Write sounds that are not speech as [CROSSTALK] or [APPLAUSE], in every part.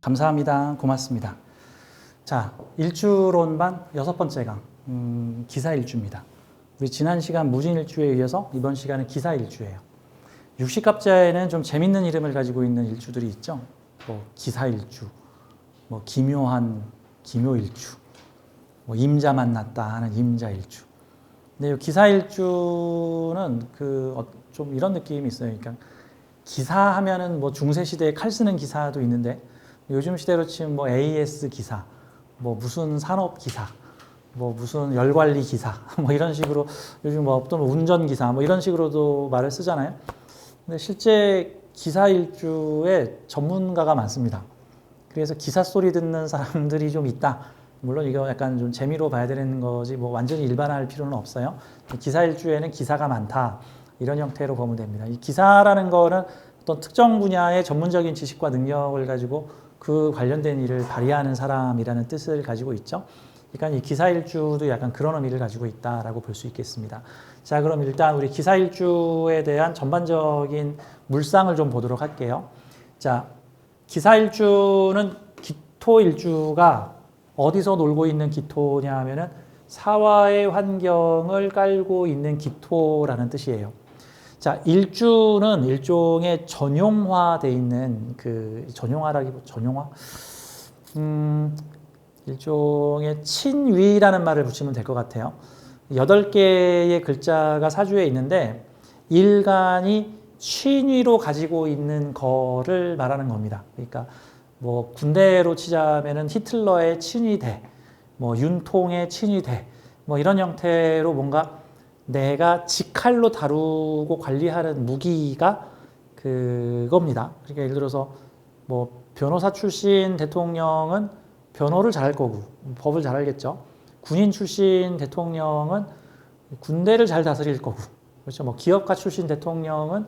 감사합니다. 고맙습니다. 자, 일주론반 여섯 번째 강, 음, 기사 일주입니다. 우리 지난 시간 무진 일주에 이어서 이번 시간은 기사 일주예요. 육식갑자에는 좀 재밌는 이름을 가지고 있는 일주들이 있죠. 뭐 기사 일주, 뭐 기묘한 기묘 일주, 뭐 임자 만났다 하는 임자 일주. 근데 이 기사 일주는 그 좀 이런 느낌이 있어요. 그러니까 기사 하면은 뭐 중세 시대에 칼 쓰는 기사도 있는데 요즘 시대로 치면 뭐 AS 기사, 뭐 무슨 산업 기사, 뭐 무슨 열 관리 기사, [LAUGHS] 뭐 이런 식으로 요즘 뭐 어떤 운전 기사, 뭐 이런 식으로도 말을 쓰잖아요. 근데 실제 기사 일주에 전문가가 많습니다. 그래서 기사 소리 듣는 사람들이 좀 있다. 물론 이거 약간 좀 재미로 봐야 되는 거지 뭐 완전히 일반화할 필요는 없어요. 기사 일주에는 기사가 많다. 이런 형태로 보면 됩니다. 이 기사라는 거는 어떤 특정 분야의 전문적인 지식과 능력을 가지고 그 관련된 일을 발휘하는 사람이라는 뜻을 가지고 있죠. 그러니까 이 기사일주도 약간 그런 의미를 가지고 있다라고 볼 수 있겠습니다. 자, 그럼 일단 우리 기사일주에 대한 전반적인 물상을 좀 보도록 할게요. 자, 기사일주는 기토일주가 어디서 놀고 있는 기토냐 하면은 사화의 환경을 깔고 있는 기토라는 뜻이에요. 자, 일주는 일종의 전용화돼 있는 그 전용화라기 전용화 음, 일종의 친위라는 말을 붙이면 될 것 같아요. 여덟 개의 글자가 사주에 있는데 일간이 친위로 가지고 있는 거를 말하는 겁니다. 그러니까 뭐 군대로 치자면은 히틀러의 친위 대, 뭐 윤통의 친위 대, 뭐 이런 형태로 뭔가 내가 직할로 다루고 관리하는 무기가 그겁니다. 그러니까 예를 들어서 뭐 변호사 출신 대통령은 변호를 잘할 거고 법을 잘 알겠죠. 군인 출신 대통령은 군대를 잘 다스릴 거고 그렇죠. 뭐 기업가 출신 대통령은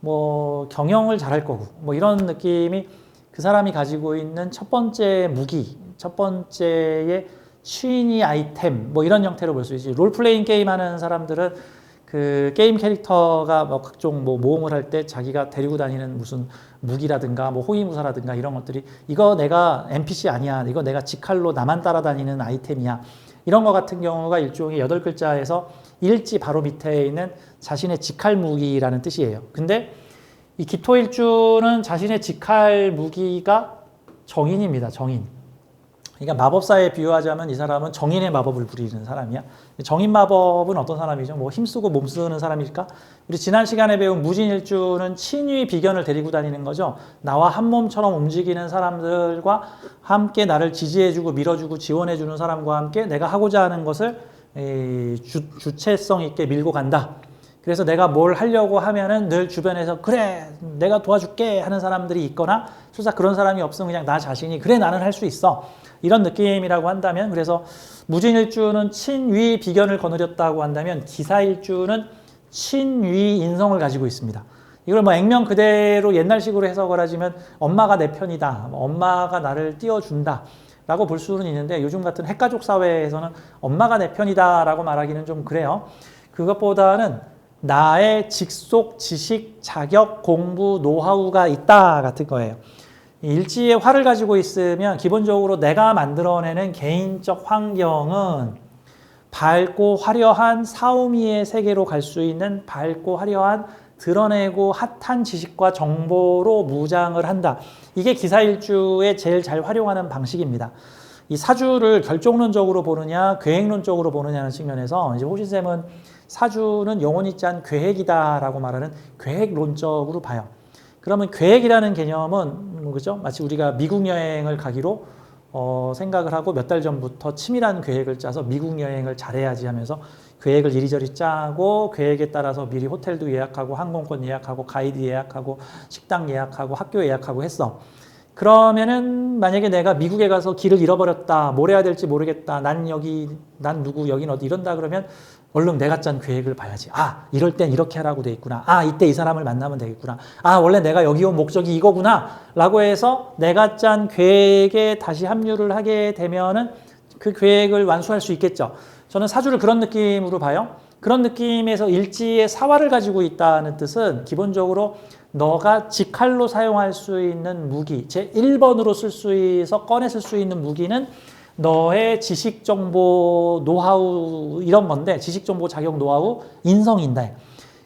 뭐 경영을 잘할 거고 뭐 이런 느낌이 그 사람이 가지고 있는 첫 번째 무기, 첫 번째의 취니 아이템 뭐 이런 형태로 볼 수 있지. 롤플레잉 게임 하는 사람들은 그 게임 캐릭터가 뭐 각종 뭐 모험을 할 때 자기가 데리고 다니는 무슨 무기라든가 뭐 호위무사라든가 이런 것들이 이거 내가 NPC 아니야. 이거 내가 직할로 나만 따라다니는 아이템이야. 이런 거 같은 경우가 일종의 여덟 글자에서 일지 바로 밑에 있는 자신의 직할 무기라는 뜻이에요. 근데 이 기토일주는 자신의 직할 무기가 정인입니다. 정인. 그러니까 마법사에 비유하자면 이 사람은 정인의 마법을 부리는 사람이야. 정인 마법은 어떤 사람이죠? 뭐 힘쓰고 몸 쓰는 사람일까? 우리 지난 시간에 배운 무진일주는 친위 비견을 데리고 다니는 거죠. 나와 한 몸처럼 움직이는 사람들과 함께 나를 지지해주고 밀어주고 지원해주는 사람과 함께 내가 하고자 하는 것을 주, 주체성 있게 밀고 간다. 그래서 내가 뭘 하려고 하면은 늘 주변에서 그래 내가 도와줄게 하는 사람들이 있거나 실사 그런 사람이 없으면 그냥 나 자신이 그래 나는 할 수 있어 이런 느낌이라고 한다면 그래서 무진일주는 친위 비견을 거느렸다고 한다면 기사일주는 친위 인성을 가지고 있습니다. 이걸 뭐 액면 그대로 옛날식으로 해석을 하지만 엄마가 내 편이다, 뭐 엄마가 나를 띄워준다. 라고 볼 수는 있는데 요즘 같은 핵가족 사회에서는 엄마가 내 편이다 라고 말하기는 좀 그래요. 그것보다는 나의 직속 지식, 자격, 공부, 노하우가 있다 같은 거예요. 일지의 화를 가지고 있으면 기본적으로 내가 만들어내는 개인적 환경은 밝고 화려한 사우미의 세계로 갈 수 있는 밝고 화려한 드러내고 핫한 지식과 정보로 무장을 한다. 이게 기사일주의 제일 잘 활용하는 방식입니다. 이 사주를 결정론적으로 보느냐, 계획론적으로 보느냐는 측면에서 이제 호신쌤은 사주는 영혼이 짠 계획이다라고 말하는 계획론적으로 봐요. 그러면 계획이라는 개념은 그죠? 마치 우리가 미국 여행을 가기로 어, 생각을 하고 몇 달 전부터 치밀한 계획을 짜서 미국 여행을 잘해야지 하면서 계획을 이리저리 짜고 계획에 따라서 미리 호텔도 예약하고 항공권 예약하고 가이드 예약하고 식당 예약하고 학교 예약하고 했어. 그러면은 만약에 내가 미국에 가서 길을 잃어버렸다, 뭘 해야 될지 모르겠다, 난 여기, 난 누구, 여긴 어디 이런다 그러면 얼른 내가 짠 계획을 봐야지. 아, 이럴 땐 이렇게 하라고 돼 있구나. 아, 이때 이 사람을 만나면 되겠구나. 아, 원래 내가 여기 온 목적이 이거구나. 라고 해서 내가 짠 계획에 다시 합류를 하게 되면은 그 계획을 완수할 수 있겠죠. 저는 사주를 그런 느낌으로 봐요. 그런 느낌에서 일지의 사화를 가지고 있다는 뜻은 기본적으로 너가 직할로 사용할 수 있는 무기, 제 1번으로 쓸 수 있어 꺼내 쓸 수 있는 무기는 너의 지식 정보 노하우 이런 건데 지식 정보 자격 노하우 인성인다.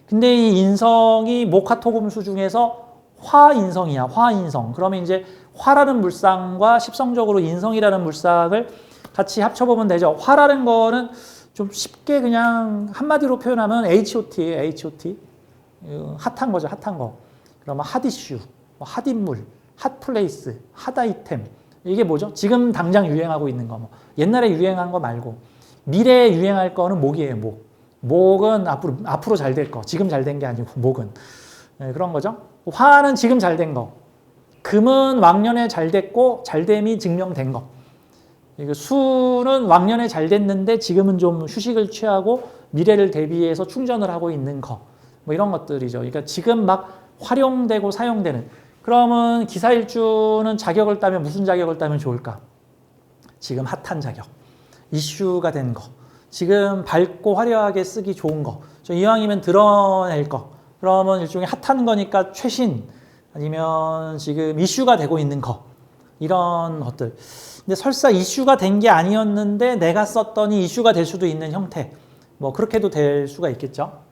근데 이 인성이 목화토금수 중에서 화인성이야. 화인성. 그러면 이제 화라는 물상과 십성적으로 인성이라는 물상을 같이 합쳐보면 되죠. 화라는 거는 좀 쉽게 그냥 한마디로 표현하면 H.O.T예요. H.O.T. 어, 핫한 거죠. 핫한 거. 그러면 핫 이슈, 뭐 핫인물, 핫 플레이스, 핫 아이템. 이게 뭐죠? 지금 당장 유행하고 있는 거. 뭐. 옛날에 유행한 거 말고 미래에 유행할 거는 목이에요. 목. 목은 앞으로 앞으로 잘 될 거. 지금 잘 된 게 아니고 목은 네, 그런 거죠. 화는 지금 잘 된 거. 금은 왕년에 잘 됐고 잘됨이 증명된 거. 수는 왕년에 잘 됐는데 지금은 좀 휴식을 취하고 미래를 대비해서 충전을 하고 있는 거. 뭐 이런 것들이죠. 그러니까 지금 막 활용되고 사용되는. 그러면 기사 일주는 자격을 따면 무슨 자격을 따면 좋을까? 지금 핫한 자격. 이슈가 된 거. 지금 밝고 화려하게 쓰기 좋은 거. 저 이왕이면 드러낼 거. 그러면 일종의 핫한 거니까 최신 아니면 지금 이슈가 되고 있는 거. 이런 것들. 근데 설사 이슈가 된 게 아니었는데 내가 썼더니 이슈가 될 수도 있는 형태. 뭐 그렇게도 될 수가 있겠죠.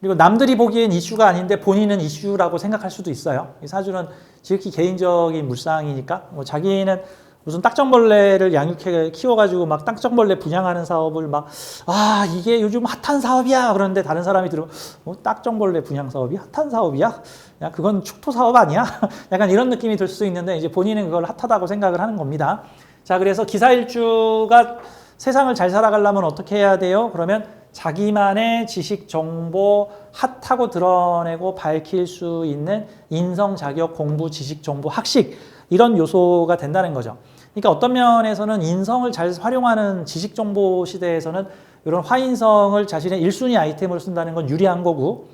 그리고 남들이 보기엔 이슈가 아닌데 본인은 이슈라고 생각할 수도 있어요. 이 사주는 지극히 개인적인 물상이니까 뭐 자기는 무슨 딱정벌레를 양육해 키워가지고 막 딱정벌레 분양하는 사업을 막 아 이게 요즘 핫한 사업이야 그러는데 다른 사람이 들으면 뭐 딱정벌레 분양 사업이 핫한 사업이야? 야 그건 축토 사업 아니야? [LAUGHS] 약간 이런 느낌이 들 수 있는데 이제 본인은 그걸 핫하다고 생각을 하는 겁니다. 자 그래서 기사일주가 세상을 잘 살아가려면 어떻게 해야 돼요? 그러면 자기만의 지식 정보 핫하고 드러내고 밝힐 수 있는 인성 자격 공부 지식 정보 학식 이런 요소가 된다는 거죠. 그러니까 어떤 면에서는 인성을 잘 활용하는 지식 정보 시대에서는 이런 화인성을 자신의 1순위 아이템으로 쓴다는 건 유리한 거고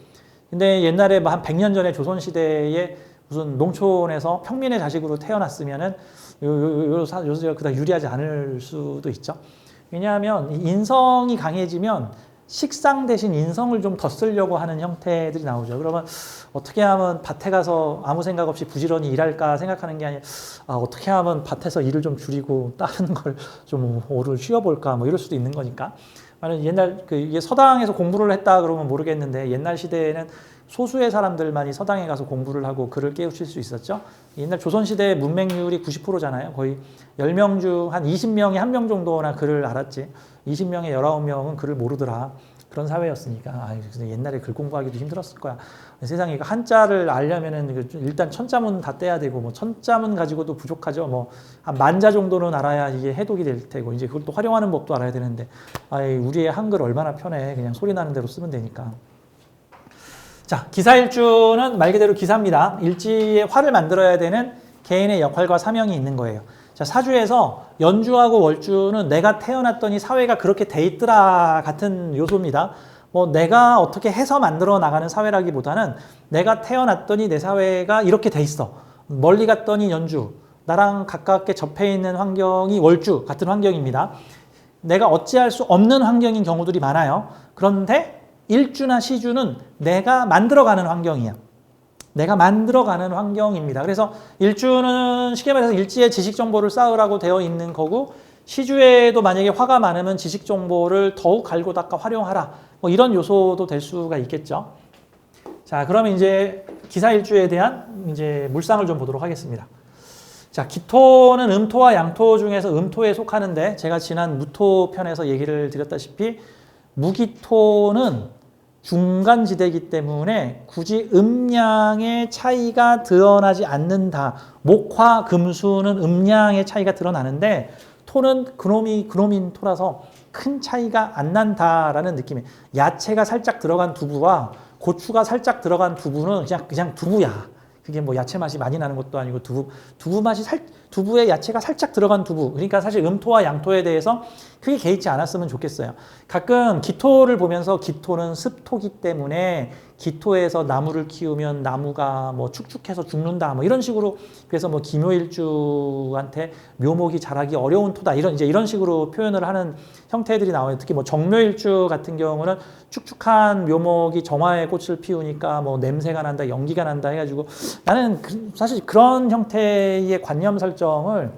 근데 옛날에 뭐한 100년 전에 조선 시대에 무슨 농촌에서 평민의 자식으로 태어났으면은 요, 요, 요, 사- 요소가 그다지 유리하지 않을 수도 있죠. 왜냐하면 이 인성이 강해지면 식상 대신 인성을 좀 더 쓰려고 하는 형태들이 나오죠. 그러면 어떻게 하면 밭에 가서 아무 생각 없이 부지런히 일할까 생각하는 게 아니라 아, 어떻게 하면 밭에서 일을 좀 줄이고 [LAUGHS] 다른 걸 좀 오를 쉬어볼까 뭐 이럴 수도 있는 거니까. 만약 옛날 그 이게 서당에서 공부를 했다 그러면 모르겠는데 옛날 시대에는 소수의 사람들만이 서당에 가서 공부를 하고 글을 깨우칠 수 있었죠. 옛날 조선시대 문맹률이 90%잖아요. 거의 10명 중 한 20명이 한명 정도나 글을 알았지. 20명에 19명은 글을 모르더라. 그런 사회였으니까. 아, 옛날에 글 공부하기도 힘들었을 거야. 세상에 한자를 알려면은 그 일단 천자문 다 떼야 되고 뭐 천자문 가지고도 부족하죠. 뭐 한 만자 정도는 알아야 이게 해독이 될 테고 이제 그걸 또 활용하는 법도 알아야 되는데 아, 우리의 한글 얼마나 편해. 그냥 소리 나는 대로 쓰면 되니까. 자, 기사일주는 말 그대로 기사입니다. 일지에 화를 만들어야 되는 개인의 역할과 사명이 있는 거예요. 자, 사주에서 연주하고 월주는 내가 태어났더니 사회가 그렇게 돼 있더라 같은 요소입니다. 뭐 내가 어떻게 해서 만들어 나가는 사회라기보다는 내가 태어났더니 내 사회가 이렇게 돼 있어. 멀리 갔더니 연주, 나랑 가깝게 접해 있는 환경이 월주 같은 환경입니다. 내가 어찌할 수 없는 환경인 경우들이 많아요. 그런데 일주나 시주는 내가 만들어가는 환경이야. 내가 만들어가는 환경입니다. 그래서 일주는 쉽게 말해서 일지의 지식 정보를 쌓으라고 되어 있는 거고 시주에도 만약에 화가 많으면 지식 정보를 더욱 갈고 닦아 활용하라. 뭐 이런 요소도 될 수가 있겠죠. 자, 그럼 이제 기사 일주에 대한 이제 물상을 좀 보도록 하겠습니다. 자, 기토는 음토와 양토 중에서 음토에 속하는데 제가 지난 무토 편에서 얘기를 드렸다시피 무기토는 중간 지대이기 때문에 굳이 음양의 차이가 드러나지 않는다. 목화, 금수는 음양의 차이가 드러나는데 토는 그놈이 그놈인 토라서 큰 차이가 안 난다라는 느낌이에요. 야채가 살짝 들어간 두부와 고추가 살짝 들어간 두부는 그냥 그냥 두부야. 그게 뭐 야채 맛이 많이 나는 것도 아니고 두부 두부 맛이 살 두부에 야채가 살짝 들어간 두부. 그러니까 사실 음토와 양토에 대해서 크게 개의치 않았으면 좋겠어요. 가끔 기토를 보면서 기토는 습토기 때문에 기토에서 나무를 키우면 나무가 뭐 축축해서 죽는다 뭐 이런 식으로 그래서 뭐 기묘일주한테 묘목이 자라기 어려운 토다 이런 이제 이런 식으로 표현을 하는 형태들이 나와요. 특히 뭐 정묘일주 같은 경우는 축축한 묘목이 정화의 꽃을 피우니까 뭐 냄새가 난다, 연기가 난다 해가지고 나는 그- 사실 그런 형태의 관념 설정을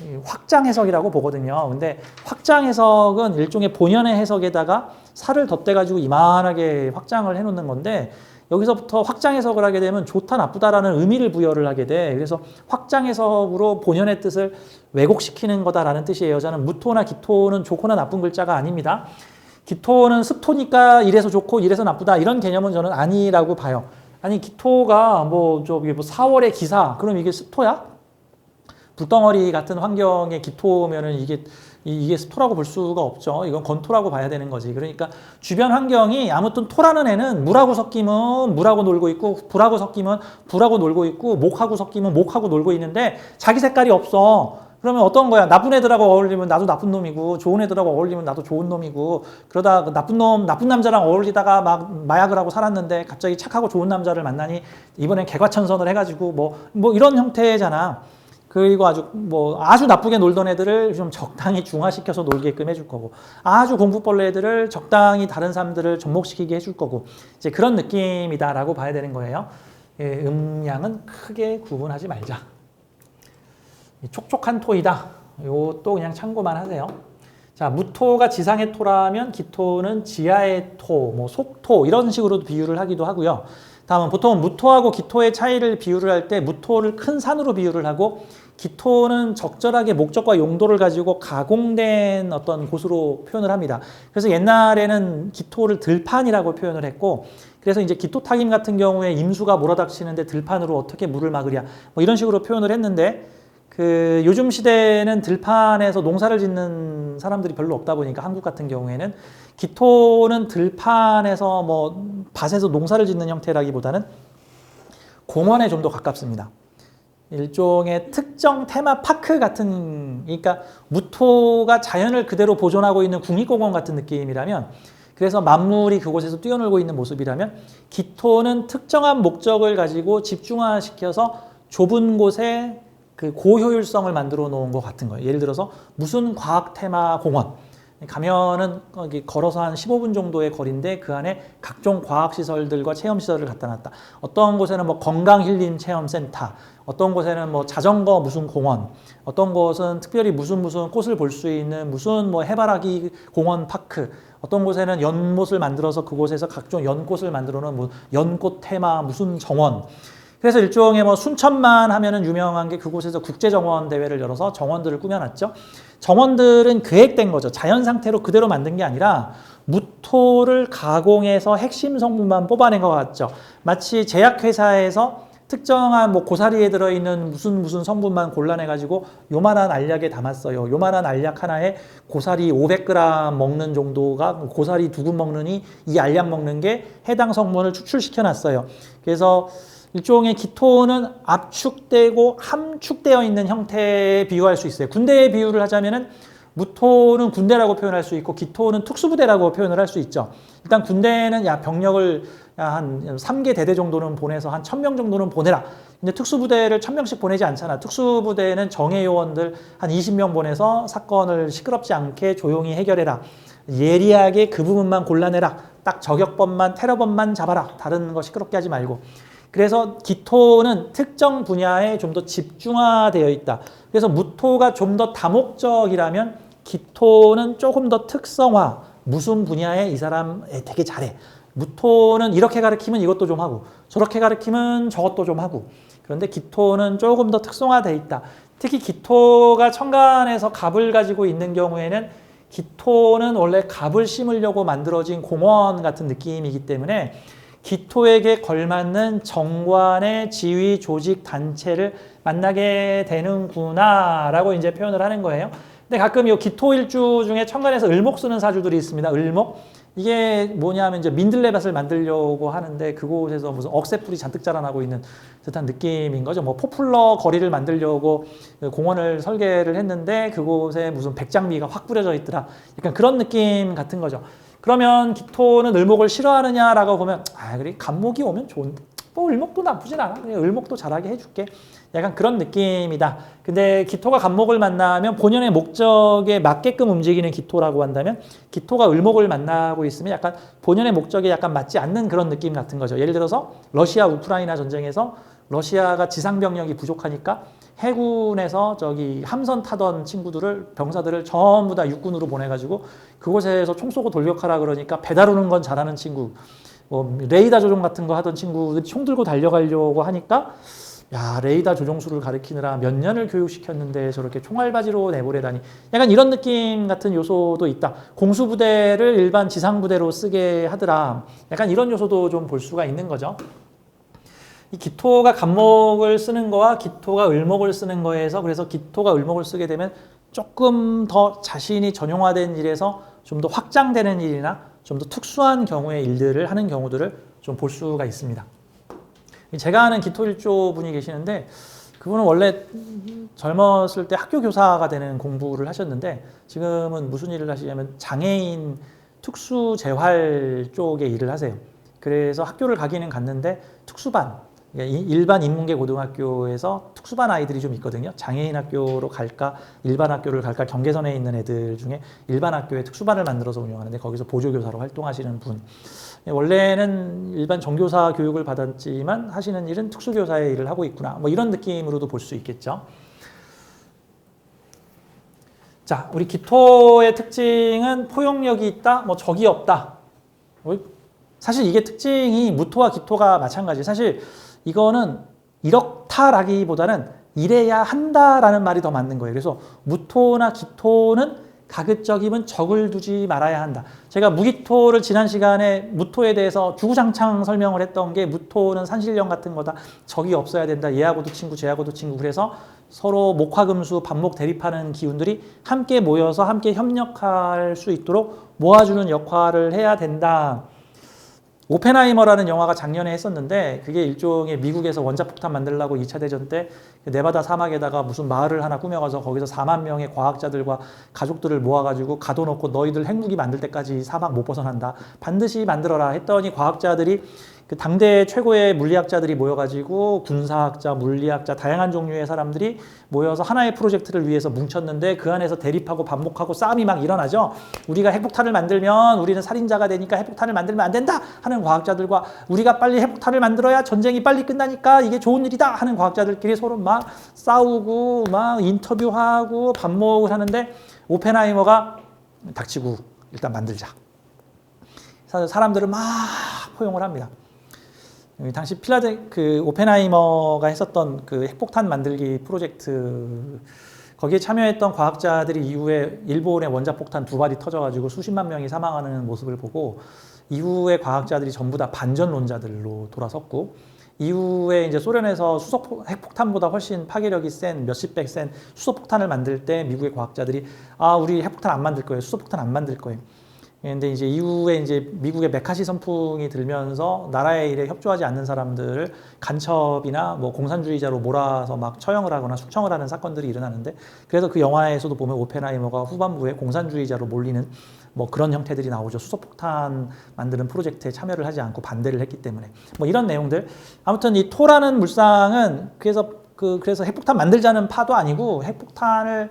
이 확장 해석이라고 보거든요. 근데 확장 해석은 일종의 본연의 해석에다가 살을 덧대가지고 이만하게 확장을 해놓는 건데 여기서부터 확장 해석을 하게 되면 좋다 나쁘다라는 의미를 부여를 하게 돼. 그래서 확장 해석으로 본연의 뜻을 왜곡시키는 거다라는 뜻이에요. 저는 무토나 기토는 좋거나 나쁜 글자가 아닙니다. 기토는 습토니까 이래서 좋고 이래서 나쁘다 이런 개념은 저는 아니라고 봐요. 아니 기토가 뭐 저기 뭐 4월의 기사 그럼 이게 습토야? 불덩어리 같은 환경의 기토면은 이게 이- 이게 습토라고 볼 수가 없죠. 이건 건토라고 봐야 되는 거지. 그러니까 주변 환경이 아무튼 토라는 애는 물하고 섞이면 물하고 놀고 있고 불하고 섞이면 불하고 놀고 있고 목하고 섞이면 목하고 놀고 있는데 자기 색깔이 없어. 그러면 어떤 거야? 나쁜 애들하고 어울리면 나도 나쁜 놈이고 좋은 애들하고 어울리면 나도 좋은 놈이고 그러다 그 나쁜 놈 나쁜 남자랑 어울리다가 막 마약을 하고 살았는데 갑자기 착하고 좋은 남자를 만나니 이번엔 개과천선을 해가지고 뭐 뭐 이런 형태잖아. 그리고 아주 뭐 아주 나쁘게 놀던 애들을 좀 적당히 중화시켜서 놀게끔 해줄 거고 아주 공부벌레 애들을 적당히 다른 사람들을 접목시키게 해줄 거고 이제 그런 느낌이다라고 봐야 되는 거예요. 예, 음양은 크게 구분하지 말자. 이 촉촉한 토이다. 요것도 그냥 참고만 하세요. 자, 무토가 지상의 토라면 기토는 지하의 토, 뭐 속토 이런 식으로 비유를 하기도 하고요. 다음은 보통 무토하고 기토의 차이를 비유를 할 때 무토를 큰 산으로 비유를 하고 기토는 적절하게 목적과 용도를 가지고 가공된 어떤 곳으로 표현을 합니다. 그래서 옛날에는 기토를 들판이라고 표현을 했고 그래서 이제 기토 타김 같은 경우에 임수가 몰아닥치는데 들판으로 어떻게 물을 막으랴 뭐 이런 식으로 표현을 했는데 그 요즘 시대는 들판에서 농사를 짓는 사람들이 별로 없다 보니까 한국 같은 경우에는 기토는 들판에서 뭐 밭에서 농사를 짓는 형태라기보다는 공원에 좀 더 가깝습니다. 일종의 특정 테마 파크 같은 그러니까 무토가 자연을 그대로 보존하고 있는 국립공원 같은 느낌이라면 그래서 만물이 그곳에서 뛰어놀고 있는 모습이라면 기토는 특정한 목적을 가지고 집중화시켜서 좁은 곳에 그 고효율성을 만들어 놓은 것 같은 거예요. 예를 들어서 무슨 과학 테마 공원 가면은 거기 걸어서 한 15분 정도의 거리인데 그 안에 각종 과학 시설들과 체험 시설을 갖다 놨다. 어떤 곳에는 뭐 건강 힐링 체험 센터, 어떤 곳에는 뭐 자전거 무슨 공원, 어떤 곳은 특별히 무슨 무슨 꽃을 볼 수 있는 무슨 뭐 해바라기 공원 파크, 어떤 곳에는 연못을 만들어서 그곳에서 각종 연꽃을 만들어 놓은 뭐 연꽃 테마 무슨 정원. 그래서 일종의 뭐 순천만 하면은 유명한 게 그곳에서 국제 정원 대회를 열어서 정원들을 꾸며놨죠. 정원들은 계획된 거죠. 자연 상태로 그대로 만든 게 아니라 무토를 가공해서 핵심 성분만 뽑아낸 것 같죠. 마치 제약회사에서 특정한 뭐 고사리에 들어있는 무슨 무슨 성분만 골라내가지고 요만한 알약에 담았어요. 요만한 알약 하나에 고사리 500g 먹는 정도가 고사리 두 근 먹느니 이 알약 먹는 게 해당 성분을 추출시켜 놨어요. 그래서 일종의 기토는 압축되고 함축되어 있는 형태에 비유할 수 있어요. 군대에 비유를 하자면은 무토는 군대라고 표현할 수 있고 기토는 특수부대라고 표현을 할 수 있죠. 일단 군대는 야 병력을 야, 한 3개 대대 정도는 보내서 한 1000명 정도는 보내라. 근데 특수부대를 1000명씩 보내지 않잖아. 특수부대는 정예 요원들 한 20명 보내서 사건을 시끄럽지 않게 조용히 해결해라. 예리하게 그 부분만 골라내라. 딱 저격범만 테러범만 잡아라. 다른 거 시끄럽게 하지 말고. 그래서 기토는 특정 분야에 좀 더 집중화되어 있다. 그래서 무토가 좀 더 다목적이라면 기토는 조금 더 특성화. 무슨 분야에 이 사람 되게 잘해. 무토는 이렇게 가르치면 이것도 좀 하고 저렇게 가르치면 저것도 좀 하고 그런데 기토는 조금 더 특성화돼 있다. 특히 기토가 천간에서 갑을 가지고 있는 경우에는 기토는 원래 갑을 심으려고 만들어진 공원 같은 느낌이기 때문에 기토에게 걸맞는 정관의 지위 조직 단체를 만나게 되는구나라고 이제 표현을 하는 거예요. 근데 가끔 이 기토 일주 중에 천간에서 을목 쓰는 사주들이 있습니다. 을목. 이게 뭐냐면 이제 민들레밭을 만들려고 하는데 그곳에서 무슨 억새풀이 잔뜩 자라나고 있는 듯한 느낌인 거죠. 뭐 포플러 거리를 만들려고 공원을 설계를 했는데 그곳에 무슨 백장미가 확 뿌려져 있더라. 약간 그런 느낌 같은 거죠. 그러면 기토는 을목을 싫어하느냐라고 보면 아 그래 간목이 오면 좋은데 뭐 을목도 나쁘진 않아. 그냥 을목도 잘하게 해줄게. 약간 그런 느낌이다. 근데 기토가 간목을 만나면 본연의 목적에 맞게끔 움직이는 기토라고 한다면 기토가 을목을 만나고 있으면 약간 본연의 목적에 약간 맞지 않는 그런 느낌 같은 거죠. 예를 들어서 러시아 우크라이나 전쟁에서 러시아가 지상 병력이 부족하니까 해군에서 저기 함선 타던 친구들을 병사들을 전부 다 육군으로 보내가지고 그곳에서 총 쏘고 돌격하라 그러니까 배달 오는 건 잘하는 친구, 뭐 레이더 조종 같은 거 하던 친구들이 총 들고 달려가려고 하니까 야 레이더 조종수를 가르치느라 몇 년을 교육시켰는데 저렇게 총알바지로 내보내다니 약간 이런 느낌 같은 요소도 있다. 공수부대를 일반 지상부대로 쓰게 하더라. 약간 이런 요소도 좀 볼 수가 있는 거죠. 이 기토가 간목을 쓰는 거와 기토가 을목을 쓰는 거에서 그래서 기토가 을목을 쓰게 되면 조금 더 자신이 전용화된 일에서 좀 더 확장되는 일이나 좀 더 특수한 경우의 일들을 하는 경우들을 좀 볼 수가 있습니다. 제가 아는 기토일조 분이 계시는데 그분은 원래 젊었을 때 학교 교사가 되는 공부를 하셨는데 지금은 무슨 일을 하시냐면 장애인 특수 재활 쪽의 일을 하세요. 그래서 학교를 가기는 갔는데 특수반 일반 인문계 고등학교에서 특수반 아이들이 좀 있거든요. 장애인 학교로 갈까, 일반 학교를 갈까 경계선에 있는 애들 중에 일반 학교에 특수반을 만들어서 운영하는데 거기서 보조교사로 활동하시는 분. 원래는 일반 정교사 교육을 받았지만 하시는 일은 특수교사의 일을 하고 있구나. 뭐 이런 느낌으로도 볼 수 있겠죠. 자, 우리 기토의 특징은 포용력이 있다, 뭐 적이 없다. 뭐 사실 이게 특징이 무토와 기토가 마찬가지. 사실 이거는 이렇다라기보다는 이래야 한다라는 말이 더 맞는 거예요. 그래서 무토나 기토는 가급적이면 적을 두지 말아야 한다. 제가 무기토를 지난 시간에 무토에 대해서 주구장창 설명을 했던 게 무토는 산신령 같은 거다. 적이 없어야 된다. 얘하고도 친구, 쟤하고도 친구. 그래서 서로 목화금수, 반목 대립하는 기운들이 함께 모여서 함께 협력할 수 있도록 모아주는 역할을 해야 된다. 오펜하이머라는 영화가 작년에 했었는데 그게 일종의 미국에서 원자폭탄 만들려고 2차 대전 때그 네바다 사막에다가 무슨 마을을 하나 꾸며가서 거기서 4만 명의 과학자들과 가족들을 모아가지고 가둬놓고 너희들 핵무기 만들 때까지 사막 못 벗어난다. 반드시 만들어라 했더니 과학자들이 그 당대 최고의 물리학자들이 모여가지고 군사학자, 물리학자, 다양한 종류의 사람들이 모여서 하나의 프로젝트를 위해서 뭉쳤는데 그 안에서 대립하고 반목하고 싸움이 막 일어나죠. 우리가 핵폭탄을 만들면 우리는 살인자가 되니까 핵폭탄을 만들면 안 된다 하는 과학자들과 우리가 빨리 핵폭탄을 만들어야 전쟁이 빨리 끝나니까 이게 좋은 일이다 하는 과학자들끼리 서로 막 싸우고 막 인터뷰하고 반목을 하는데 오펜하이머가 닥치고 일단 만들자. 사람들을 막 포용을 합니다. 음, 당시 필라델 그 오펜하이머가 했었던 그 핵폭탄 만들기 프로젝트 거기에 참여했던 과학자들이 이후에 일본의 원자 폭탄 두 발이 터져가지고 수십만 명이 사망하는 모습을 보고 이후에 과학자들이 전부 다 반전론자들로 돌아섰고 이후에 이제 소련에서 수소 핵폭탄보다 훨씬 파괴력이 센 몇십 백센 수소 폭탄을 만들 때 미국의 과학자들이 아 우리 핵폭탄 안 만들 거예요. 수소 폭탄 안 만들 거예요 근데 이제 이후에 이제 미국의 메카시 선풍이 들면서 나라의 일에 협조하지 않는 사람들을 간첩이나 뭐 공산주의자로 몰아서 막 처형을 하거나 숙청을 하는 사건들이 일어나는데 그래서 그 영화에서도 보면 오펜하이머가 후반부에 공산주의자로 몰리는 뭐 그런 형태들이 나오죠. 수소폭탄 만드는 프로젝트에 참여를 하지 않고 반대를 했기 때문에 뭐 이런 내용들 아무튼 이 토라는 물상은 그래서 그 그래서 핵폭탄 만들자는 파도 아니고 핵폭탄을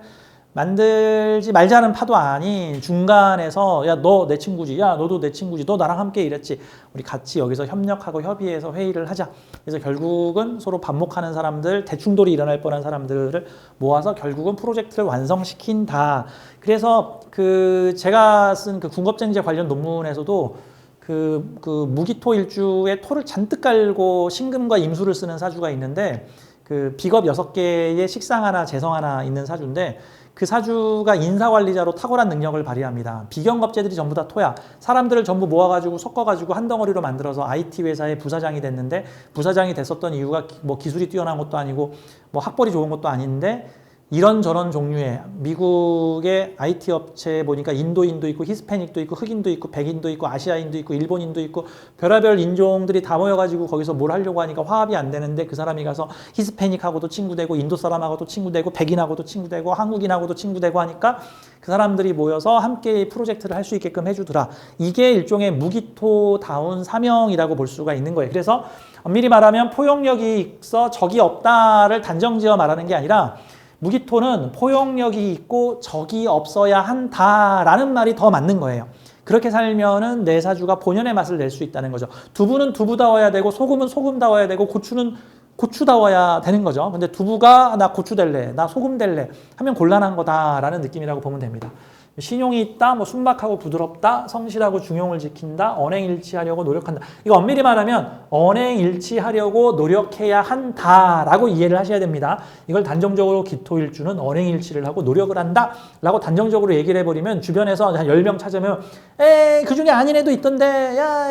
만들지 말자는 파도 아닌 중간에서 야 너 내 친구지. 야 너도 내 친구지. 너 나랑 함께 일했지. 우리 같이 여기서 협력하고 협의해서 회의를 하자. 그래서 결국은 서로 반목하는 사람들 대충돌이 일어날 뻔한 사람들을 모아서 결국은 프로젝트를 완성시킨다. 그래서 그 제가 쓴그 군겁쟁제 관련 논문에서도 그, 그 무기토 일주에 토를 잔뜩 깔고 신금과 임수를 쓰는 사주가 있는데 그 비겁 여섯 개의 식상 하나 재성 하나 있는 사주인데 그 사주가 인사관리자로 탁월한 능력을 발휘합니다. 비경겁제들이 전부 다 토야. 사람들을 전부 모아가지고 섞어가지고 한 덩어리로 만들어서 IT 회사의 부사장이 됐는데 부사장이 됐었던 이유가 기- 뭐 기술이 뛰어난 것도 아니고 뭐 학벌이 좋은 것도 아닌데 이런 저런 종류의 미국의 IT 업체에 보니까 인도인도 있고 히스패닉도 있고 흑인도 있고 백인도 있고 아시아인도 있고 일본인도 있고 별의별 인종들이 다 모여가지고 거기서 뭘 하려고 하니까 화합이 안 되는데 그 사람이 가서 히스패닉하고도 친구 되고 인도 사람하고도 친구 되고 백인하고도 친구 되고 한국인하고도 친구 되고 하니까 그 사람들이 모여서 함께 프로젝트를 할 수 있게끔 해주더라. 이게 일종의 무기토다운 사명이라고 볼 수가 있는 거예요. 그래서 엄밀히 말하면 포용력이 있어 적이 없다를 단정지어 말하는 게 아니라 무기토는 포용력이 있고 적이 없어야 한다라는 말이 더 맞는 거예요. 그렇게 살면은 내 사주가 본연의 맛을 낼 수 있다는 거죠. 두부는 두부다워야 되고 소금은 소금다워야 되고 고추는 고추다워야 되는 거죠. 근데 두부가 나 고추 될래, 나 소금 될래 하면 곤란한 거다라는 느낌이라고 보면 됩니다. 신용이 있다, 뭐 순박하고 부드럽다, 성실하고 중용을 지킨다, 언행일치하려고 노력한다. 이거 엄밀히 말하면 언행일치하려고 노력해야 한다라고 이해를 하셔야 됩니다. 이걸 단정적으로 기토일주는 언행일치를 하고 노력을 한다라고 단정적으로 얘기를 해버리면 주변에서 한 10명 찾으면 에이 그 중에 아닌 애도 있던데 야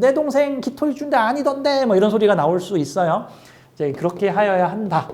내 동생 기토일주인데 아니던데 뭐 이런 소리가 나올 수 있어요. 이제 그렇게 하여야 한다.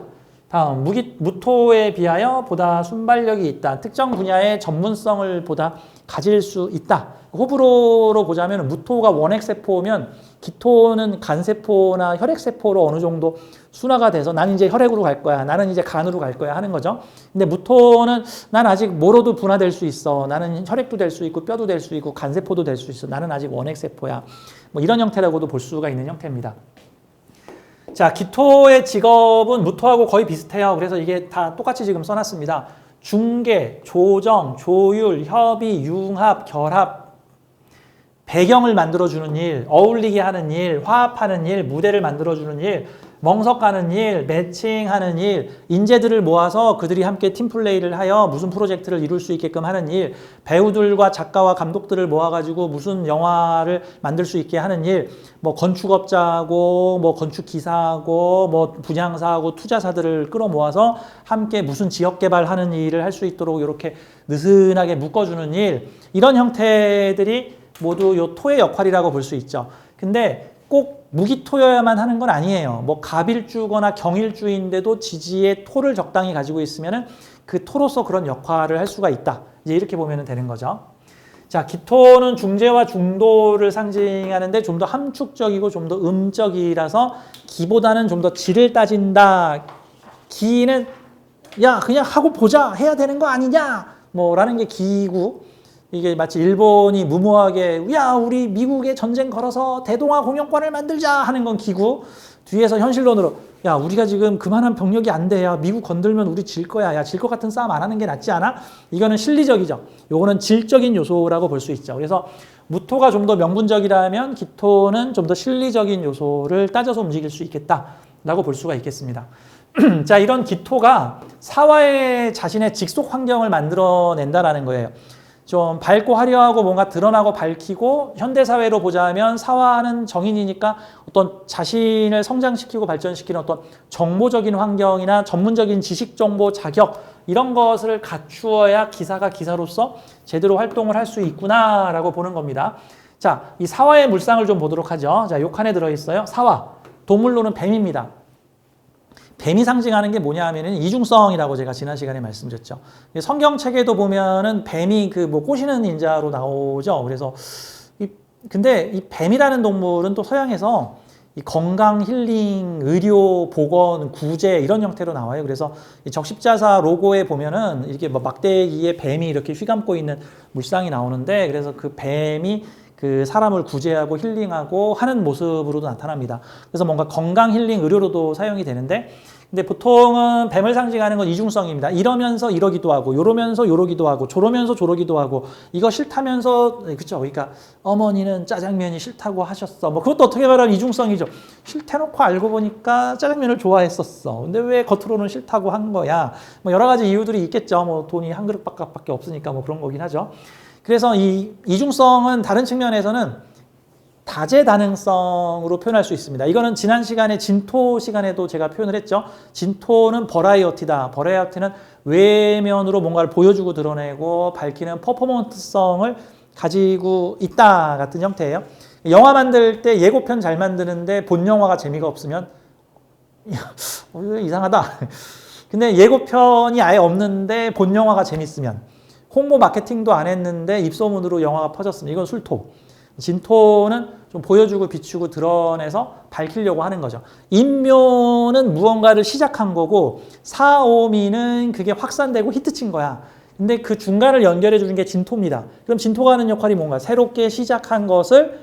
다음 무기, 무토에 비하여 보다 순발력이 있다. 특정 분야의 전문성을 보다 가질 수 있다. 호불호로 보자면 무토가 원핵세포면 기토는 간세포나 혈액세포로 어느 정도 순화가 돼서 나는 이제 혈액으로 갈 거야. 나는 이제 간으로 갈 거야 하는 거죠. 근데 무토는 난 아직 뭐로도 분화될 수 있어. 나는 혈액도 될 수 있고 뼈도 될 수 있고 간세포도 될 수 있어. 나는 아직 원핵세포야. 뭐 이런 형태라고도 볼 수가 있는 형태입니다. 자, 기토의 직업은 무토하고 거의 비슷해요. 그래서 이게 다 똑같이 지금 써놨습니다. 중개, 조정, 조율, 협의, 융합, 결합, 배경을 만들어주는 일, 어울리게 하는 일, 화합하는 일, 무대를 만들어주는 일, 멍석가는 일, 매칭하는 일, 인재들을 모아서 그들이 함께 팀플레이를 하여 무슨 프로젝트를 이룰 수 있게끔 하는 일, 배우들과 작가와 감독들을 모아가지고 무슨 영화를 만들 수 있게 하는 일, 뭐 건축업자하고 뭐 건축기사하고 뭐 분양사하고 투자사들을 끌어모아서 함께 무슨 지역 개발하는 일을 할 수 있도록 이렇게 느슨하게 묶어주는 일, 이런 형태들이 모두 요 토의 역할이라고 볼 수 있죠. 근데 꼭 무기토여야만 하는 건 아니에요. 뭐 갑일주거나 경일주인데도 지지의 토를 적당히 가지고 있으면은 그 토로서 그런 역할을 할 수가 있다. 이제 이렇게 보면 되는 거죠. 자, 기토는 중재와 중도를 상징하는데 좀 더 함축적이고 좀 더 음적이라서 기보다는 좀 더 질을 따진다. 기는 야 그냥 하고 보자 해야 되는 거 아니냐 뭐라는 게 기고 이게 마치 일본이 무모하게 야 우리 미국에 전쟁 걸어서 대동아 공영권을 만들자. 하는 건 기구. 뒤에서 현실론으로 야 우리가 지금 그만한 병력이 안 돼야 미국 건들면 우리 질 거야. 야 질 것 같은 싸움 안 하는 게 낫지 않아? 이거는 실리적이죠. 요거는 질적인 요소라고 볼 수 있죠. 그래서 무토가 좀 더 명분적이라면 기토는 좀 더 실리적인 요소를 따져서 움직일 수 있겠다라고 볼 수가 있겠습니다. [CLEARS THROAT] 자, 이런 기토가 사화의 자신의 직속 환경을 만들어낸다라는 거예요. 좀 밝고 화려하고 뭔가 드러나고 밝히고 현대사회로 보자면 사화는 정인이니까 어떤 자신을 성장시키고 발전시키는 어떤 정보적인 환경이나 전문적인 지식 정보 자격 이런 것을 갖추어야 기사가 기사로서 제대로 활동을 할 수 있구나라고 보는 겁니다. 자, 이 사화의 물상을 좀 보도록 하죠. 자, 요 칸에 들어있어요. 사화. 동물로는 뱀입니다. 뱀이 상징하는 게 뭐냐 하면은 이중성이라고 제가 지난 시간에 말씀드렸죠. 성경책에도 보면은 뱀이 그 뭐 꼬시는 인자로 나오죠. 그래서 이 근데 이 뱀이라는 동물은 또 서양에서 이 건강, 힐링, 의료, 보건, 구제 이런 형태로 나와요. 그래서 이 적십자사 로고에 보면은 이렇게 뭐 막대기에 뱀이 이렇게 휘감고 있는 물상이 나오는데 그래서 그 뱀이 그 사람을 구제하고 힐링하고 하는 모습으로도 나타납니다. 그래서 뭔가 건강 힐링 의료로도 사용이 되는데 근데 보통은 뱀을 상징하는 건 이중성입니다. 이러면서 이러기도 하고 요러면서 요러기도 하고 저러면서 저러기도 하고 이거 싫다면서 그쵸 그러니까 어머니는 짜장면이 싫다고 하셨어. 뭐 그것도 어떻게 말하면 이중성이죠. 싫대놓고 알고 보니까 짜장면을 좋아했었어. 근데 왜 겉으로는 싫다고 한 거야? 뭐 여러 가지 이유들이 있겠죠. 뭐 돈이 한 그릇밖에 없으니까 뭐 그런 거긴 하죠. 그래서 이 이중성은 다른 측면에서는 다재다능성으로 표현할 수 있습니다. 이거는 지난 시간에 진토 시간에도 제가 표현을 했죠. 진토는 버라이어티다. 버라이어티는 외면으로 뭔가를 보여주고 드러내고 밝히는 퍼포먼스성을 가지고 있다 같은 형태예요. 영화 만들 때 예고편 잘 만드는데 본 영화가 재미가 없으면 [LAUGHS] 어, 이상하다. 근데 예고편이 아예 없는데 본 영화가 재밌으면 홍보 마케팅도 안 했는데 입소문으로 영화가 퍼졌으면 이건 술토. 진토는 좀 보여주고 비추고 드러내서 밝히려고 하는 거죠. 인묘는 무언가를 시작한 거고 사오미는 그게 확산되고 히트친 거야. 근데 그 중간을 연결해 주는 게 진토입니다. 그럼 진토가 하는 역할이 뭔가? 새롭게 시작한 것을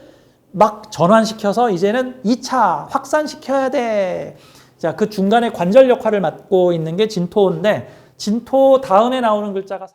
막 전환시켜서 이제는 2차 확산시켜야 돼. 자, 그 중간에 관절 역할을 맡고 있는 게 진토인데 진토 다음에 나오는 글자가